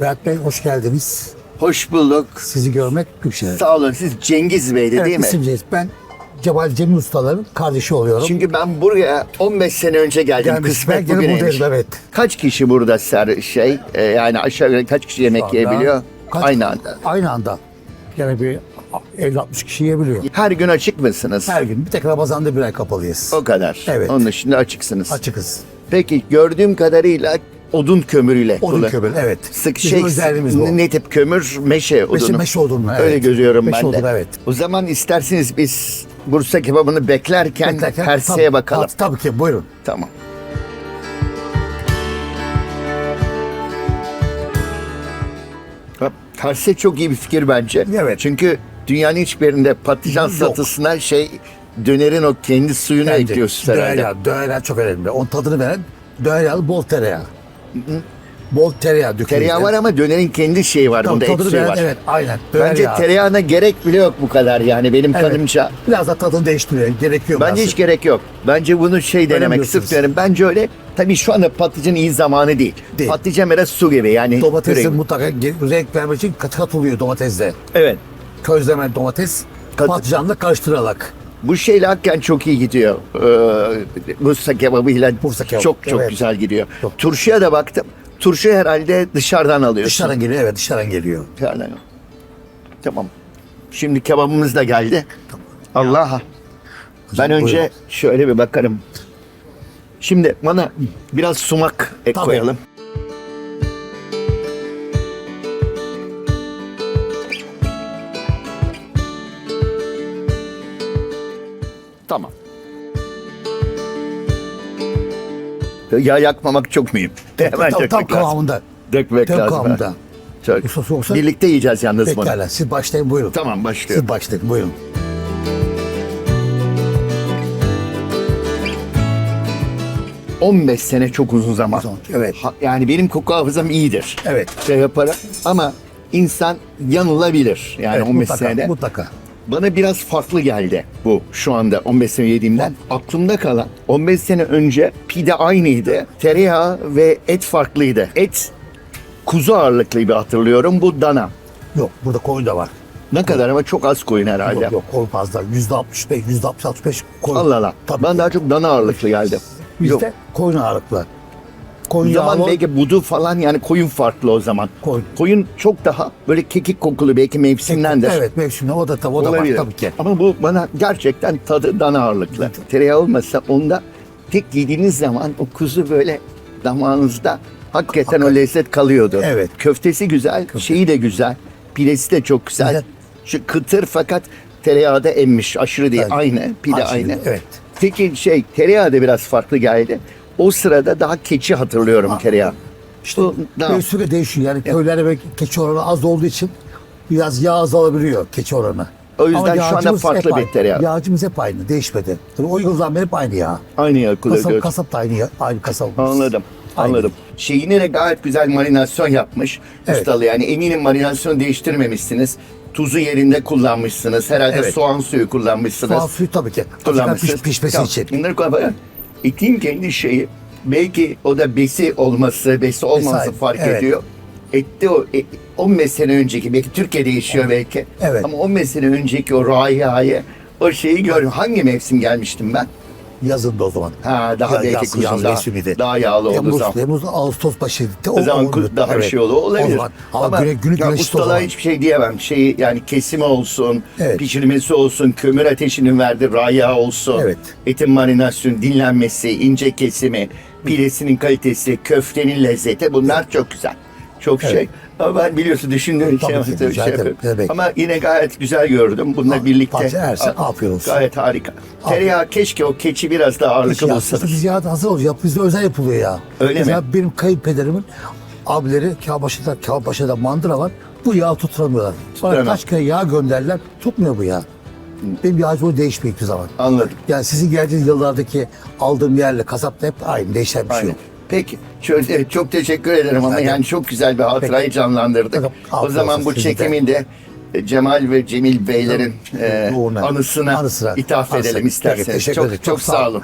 Berat Bey hoş geldiniz. Hoş bulduk. Sizi görmek güzel. Sağ olun. Siz Cengiz Bey'di Evet, değil mi? isim Cengiz. Ben Cemal Cemil Ustaların kardeşi oluyorum. Çünkü ben buraya 15 sene önce geldim. Gelmiş, Kısmet ben bugüneymiş. evet. Kaç kişi burada ser şey e, yani aşağı yukarı kaç kişi yemek anda yiyebiliyor? kaç- Aynı anda. Aynı anda. Yani bir 50-60 kişi yiyebiliyor. Her gün açık mısınız? Her gün. Bir tek Ramazan'da bir ay kapalıyız. O kadar. Evet. Onun dışında açıksınız. Açıkız. Peki gördüğüm kadarıyla odun kömürüyle. Odun kullan- kömür, evet. Sık Bizim şey, özelliğimiz bu. ne tip kömür? Meşe odunu. meşe odunu, evet. Öyle görüyorum Meşe ben de. odunu, evet. O zaman isterseniz biz Bursa kebabını beklerken, Beklerken- Persi'ye Tabii- bakalım. Tabii, tabii ki buyurun. Tamam. Ha, Terse çok iyi bir fikir bence. Evet. Çünkü dünyanın hiçbir yerinde patlıcan Yok. satısına şey dönerin o kendi suyunu ekliyorsun döner herhalde. yağı, döner yağı çok önemli. Onun tadını veren döner yağı bol tereyağı. Bol tereyağı dökülüyor. Tereyağı var ama dönerin kendi şeyi var. Tabii, Bunda et suyu var. evet aynen. Döner Bence yağı. tereyağına gerek bile yok bu kadar yani benim Evet. kanımca. Biraz da tadını değiştiriyor. Gerekiyor Bence biraz. hiç gerek yok. Bence bunu şey denemek sırf denemek. Bence öyle. Tabii şu anda patlıcan iyi zamanı değil. Değil. Patlıcan biraz su gibi yani. Domatesin mutlaka renk vermek için kat katılıyor domatesde. Evet. Közleme domates Kat- patlıcanla karıştırarak. Bu şeyle hakikaten çok iyi gidiyor. Ee, Bursa kebabıyla Bursa kebabı, çok çok evet. güzel gidiyor. Çok. Turşuya da baktım. Turşu herhalde dışarıdan alıyorsun. Dışarıdan geliyor evet dışarıdan geliyor. Dışarıdan. Tamam. Şimdi kebabımız da geldi. Allah. Ben önce buyurun. şöyle bir bakarım. Şimdi bana biraz sumak ek Tabii. koyalım. Tamam. Yağ yakmamak çok mühim. Hemen tam, tam dökmek lazım. kıvamında. Dökmek Tam lazım. kıvamında. Çok. Yoksa soğuksa- Birlikte yiyeceğiz yalnız bunu. Pekala siz başlayın buyurun. Tamam başlıyor. Siz başlayın buyurun. Hı. 15 sene çok uzun zaman. Uzun, evet. Ha- Yani benim koku hafızam iyidir. Evet. Şey yaparım ama insan yanılabilir. Yani Evet, 15 mutlaka, senede. Mutlaka. Bana biraz farklı geldi bu şu anda 15 sene yediğimden. Aklımda kalan 15 sene önce pide aynıydı. Tereyağı ve et farklıydı. Et kuzu ağırlıklıydı hatırlıyorum. Bu dana. Yok burada koyun da var. Ne kadar ama çok az koyun herhalde. Yok yok koyun fazla. Yüzde 65, yüzde 60, 65 koyun. Allah Allah. Tabii. Ben daha çok dana ağırlıklı geldi. Yok. Bizde koyun ağırlıklı. O Koyun zaman yağlı. belki budu falan yani koyun farklı o zaman. Koyun. Koyun çok daha böyle kekik kokulu belki mevsimdendir. Evet mevsimde o da, tabii, o da var Olabilir. tabii ki. Ama bu bana gerçekten tadı dana ağırlıklı. Tereyağı olmasa onda tek yediğiniz zaman o kuzu böyle damağınızda hakikaten o lezzet kalıyordu. Evet. Köftesi güzel, şeyi de güzel. Pidesi de çok güzel. Güzel. Şu kıtır fakat tereyağı da emmiş. Aşırı değil. Evet. Aynı. Pide Aşırı, aynı. evet. Peki şey tereyağı da biraz farklı geldi. O sırada daha keçi hatırlıyorum tereyağı. İşte daha- böyle süre değişiyor. Yani köylerde böyle keçi oranı az olduğu için biraz yağ azalabiliyor keçi oranı. O yüzden Ama şu anda yağcımız farklı hep bir aynı. tereyağı. Yağcımız hep aynı. Değişmedi. Tabii o yıldan beri hep aynı yağ. Aynı yağı Kasap, kasap da aynı, yağ- aynı kasabımız. Anladım. Aynı. Anladım. Şeyini de gayet güzel marinasyon yapmış. Evet. Ustalı yani eminim marinasyon değiştirmemişsiniz. Tuzu yerinde kullanmışsınız. Herhalde Evet. soğan suyu kullanmışsınız. Soğan suyu tabii ki. Kullanmışsınız. piş, pişmesi için. Bunları koy. Etin kendi şeyi belki o da besi olması, besi Vesaire. fark Evet. ediyor. Ette o e, 15 sene önceki belki Türkiye değişiyor belki. Evet. Ama 15 sene önceki o rahiyayı o şeyi görüyorum. Hangi mevsim gelmiştim ben? Yazında o zaman. Ha daha Ya- belki yaz- kuzun yaz daha, mevsimiydi. daha yağlı olduğu Temmuz, zaman. Temmuz, Ağustos başıydı. O zaman ku- daha evet. şey olur. Olabilir. O zaman. Ama, güne, günü ya ustalığa hiçbir şey diyemem. Şeyi yani kesimi olsun, Evet. pişirmesi olsun, kömür ateşinin verdiği raya olsun, Evet. etin marinasyonu, dinlenmesi, ince kesimi, pidesinin kalitesi, köftenin lezzeti bunlar çok güzel. Çok Evet. şey. Ama ben biliyorsun düşündüğüm Tabii şey, ki, şey rica ederim. yapıyorum. Demek. Ama yine gayet güzel gördüm. Bununla Ha, birlikte. yersen Aa, afiyet olsun. Gayet harika. Tereyağı keşke o keçi biraz daha ağırlıklı olsa. biz ya hazır oluyor. Bizde özel yapılıyor ya. Öyle Mesela mi? benim kayınpederimin abileri Kağbaşı'da, Kağbaşı'da mandıra var. Bu yağı tutturamıyorlar. Bana kaç kere yağ gönderdiler. Tutmuyor bu yağ. Benim yağcım o değişmiyor hiçbir zaman. Anladım. Yani sizin geldiğiniz yıllardaki aldığım yerle kasapta hep aynı. Değişen bir şey yok. Peki. Şöyle, çok teşekkür ederim ama yani çok güzel bir hatırayı Peki. canlandırdık. O zaman bu size de. çekiminde e, Cemal ve Cemil Beylerin e, anısına Anısına. ithaf Anısına. edelim Peki, isterseniz. teşekkür çok, ederim. çok Çok sağ olun.